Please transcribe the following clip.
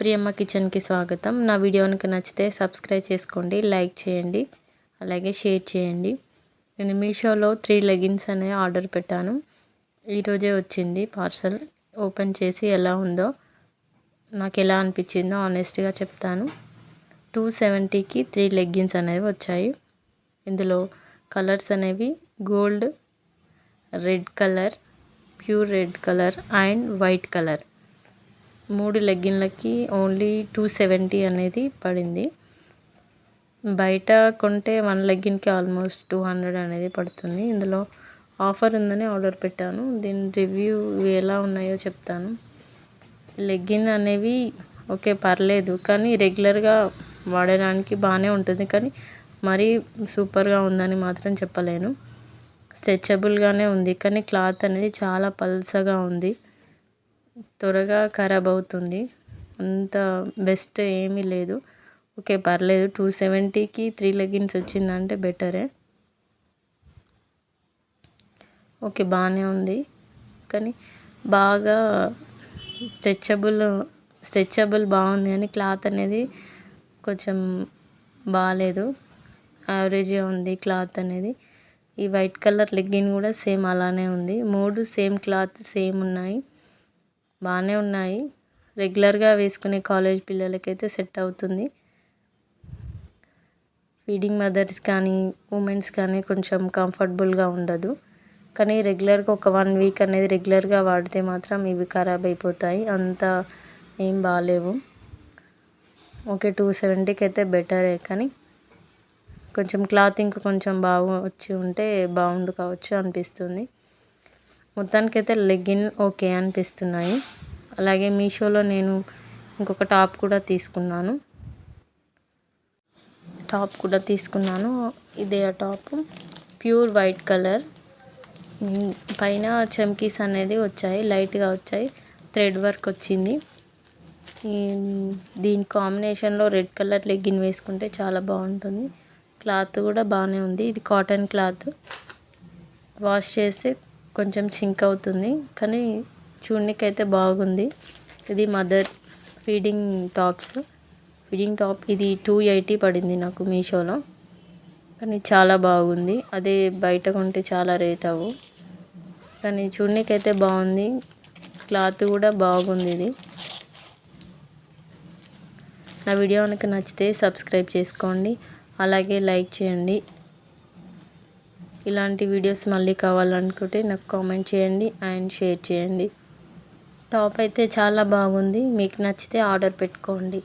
ప్రియమ్మ కిచెన్కి స్వాగతం. నా వీడియో కనుక నచ్చితే సబ్స్క్రైబ్ చేసుకోండి లైక్ చేయండి అలాగే షేర్ చేయండి. నేను మీషోలో త్రీ లెగిన్స్ అనేవి ఆర్డర్ పెట్టాను. ఈరోజే వచ్చింది పార్సల్. ఓపెన్ చేసి ఎలా ఉందో నాకు ఎలా అనిపించిందో ఆనెస్ట్గా చెప్తాను. టూ సెవెంటీకి త్రీ లెగ్గిన్స్ అనేవి వచ్చాయి. ఇందులో కలర్స్ అనేవి gold red colour pure red colour and white colour. మూడు లెగ్గిన్లకి ఓన్లీ టూ సెవెంటీ అనేది పడింది. బయట కొంటే వన్ లెగ్గిన్కి ఆల్మోస్ట్ టూ హండ్రెడ్ అనేది పడుతుంది. ఇందులో ఆఫర్ ఉందని ఆర్డర్ పెట్టాను. దీని రివ్యూ ఎలా ఉన్నాయో చెప్తాను. లెగ్గిన్ అనేవి ఓకే పర్లేదు కానీ రెగ్యులర్గా వాడడానికి బాగానే ఉంటుంది కానీ మరీ సూపర్గా ఉందని మాత్రం చెప్పలేను. స్ట్రెచబుల్గానే ఉంది కానీ క్లాత్ అనేది చాలా పల్సగా ఉంది. త్వరగా ఖరాబ్ అవుతుంది. అంత బెస్ట్ ఏమీ లేదు. ఓకే పర్లేదు. టూ సెవెంటీకి త్రీ లెగిన్స్ వచ్చిందంటే బెటరే ఓకే బాగానే ఉంది. కానీ బాగా స్ట్రెచబుల్ స్ట్రెచబుల్ బాగుంది కానీ క్లాత్ అనేది కొంచెం బాగాలేదు యావరేజ్గా ఉంది క్లాత్ అనేది. ఈ వైట్ కలర్ లెగ్గిన్ కూడా సేమ్ అలానే ఉంది. మూడు సేమ్ క్లాత్ సేమ్ ఉన్నాయి. బాగానే ఉన్నాయి. రెగ్యులర్గా వేసుకునే కాలేజ్ పిల్లలకైతే సెట్ అవుతుంది. ఫీడింగ్ మదర్స్ కానీ ఉమెన్స్ కానీ కొంచెం కంఫర్టబుల్గా ఉండదు. కానీ రెగ్యులర్గా ఒక వన్ వీక్ అనేది రెగ్యులర్గా వాడితే మాత్రం ఇవి ఖరాబ్ అయిపోతాయి. అంత ఏం బాగాలేవు ఓకే టూ సెవెంటీకి అయితే బెటరే కానీ కొంచెం క్లాత్ ఇంకా కొంచెం బాగా వచ్చి ఉంటే బాగుండు కావచ్చు అనిపిస్తుంది. మొత్తానికైతే లెగ్గిన్ ఓకే అనిపిస్తున్నాయి. అలాగే మీషోలో నేను ఇంకొక టాప్ కూడా తీసుకున్నాను. టాప్ కూడా తీసుకున్నాను. ఇదే ఆ టాప్. Pure white colour. పైన చమ్కీస్ అనేది వచ్చాయి లైట్గా వచ్చాయి. థ్రెడ్ వర్క్ వచ్చింది. దీని కాంబినేషన్లో రెడ్ కలర్ లెగ్గిన్ వేసుకుంటే చాలా బాగుంటుంది. క్లాత్ కూడా బాగానే ఉంది. ఇది కాటన్ క్లాత్. వాష్ చేసి కొంచెం సింక్ అవుతుంది. కానీ చూడడానికి బాగుంది. ఇది mother feeding tops. Feeding top ఇది టూ ఎయిటీ పడింది నాకు మీషోలో. కానీ చాలా బాగుంది. అదే బయట కొంటే చాలా రేట్ అవ్వు. కానీ చూడడానికి బాగుంది. క్లాత్ కూడా బాగుంది ఇది. నా వీడియో కనుక నచ్చితే సబ్స్క్రైబ్ చేసుకోండి. అలాగే లైక్ చేయండి. ఇలాంటి వీడియోస్ మళ్ళీ కావాలనుకుంటే నాకు కామెంట్ చేయండి అండ్ షేర్ చేయండి. టాప్ అయితే చాలా బాగుంది. మీకు నచ్చితే ఆర్డర్ పెట్టుకోండి.